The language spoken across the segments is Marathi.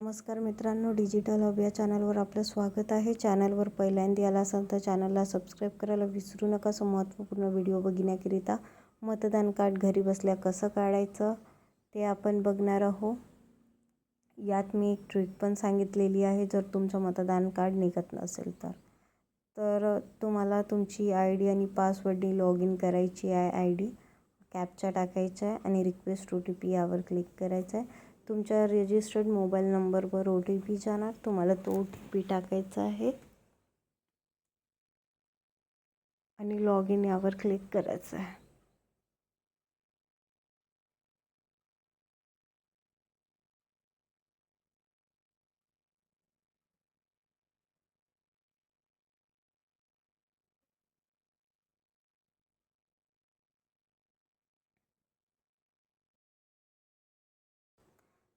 नमस्कार मित्रांनो डिजिटल हब या चॅनलवर आपलं स्वागत आहे. चॅनलवर पहिल्यांदा आला असाल तर चॅनलला सबस्क्राईब करायला विसरू नका. सो महत्त्वपूर्ण व्हिडिओ बघण्याकरिता मतदान कार्ड घरी बसल्या कसं काढायचं ते आपण बघणार आहोत. यात मी एक ट्रिक पण सांगितलेली आहे. जर तुमचं मतदान कार्ड निघत नसेल तर तर तुम्हाला तुमची आय डी आणि पासवर्डनी लॉग इन करायची आहे. आय डी कॅपचा टाकायचा आहे आणि रिक्वेस्ट ओ टी पी यावर क्लिक करायचं आहे. तुमच्या रजिस्टर्ड मोबाईल नंबरवर ओ टी पी जाणार. तुम्हाला तो ओ टी पी टाकायचा आहे. आणि लॉग इन यावर क्लिक करायचं आहे.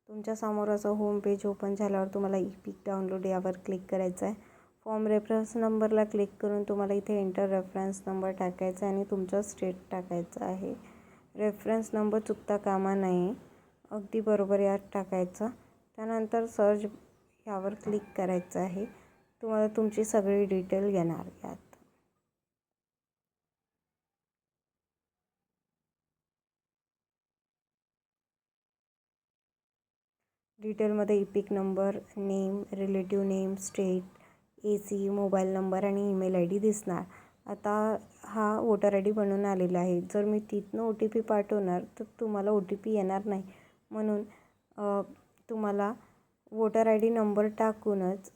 तुमच्यासमोर असं होम पेज ओपन झाल्यावर तुम्हाला ई पिक डाउनलोड यावर क्लिक करायचं आहे. फॉर्म रेफरन्स नंबरला क्लिक करून तुम्हाला इथे एंटर रेफरन्स नंबर टाकायचा आहे आणि तुमचा स्टेट टाकायचा आहे. रेफरन्स नंबर चुकता कामा नये. अगदी बरोबर यात टाकायचं. त्यानंतर सर्च यावर क्लिक करायचं आहे. तुम्हाला तुमची सगळी डिटेल येणार यात. डिटेलमध्ये EPIC number name relative name state A C mobile number आणि ईमेल आय डी दिसणार. आता हा वोटर आय डी बनवून आलेला आहे. जर मी तिथनं ओ टी पी पाठवणार तर तुम्हाला ओ टी पी येणार नाही. म्हणून तुम्हाला वोटर आय डी नंबर टाकूनच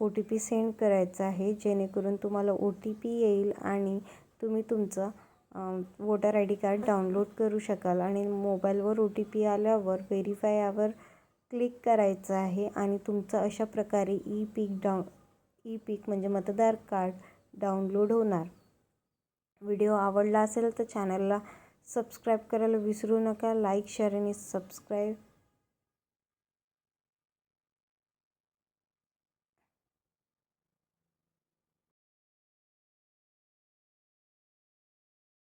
ओ टी पी सेंड करायचा आहे. जेणेकरून तुम्हाला ओ टी पी येईल आणि तुम्ही तुमचं voter I D card download करू शकाल. आणि मोबाईलवर ओ टी पी आल्यावर व्हेरीफाय यावर क्लिक करायचं आहे आणि तुमचं अशा प्रकारे EPIC down EPIC म्हणजे मतदार कार्ड डाउनलोड होणार. व्हिडिओ आवडला असेल तर चॅनलला सबस्क्राईब करायला विसरू नका. लाईक शेअर आणि सबस्क्राईब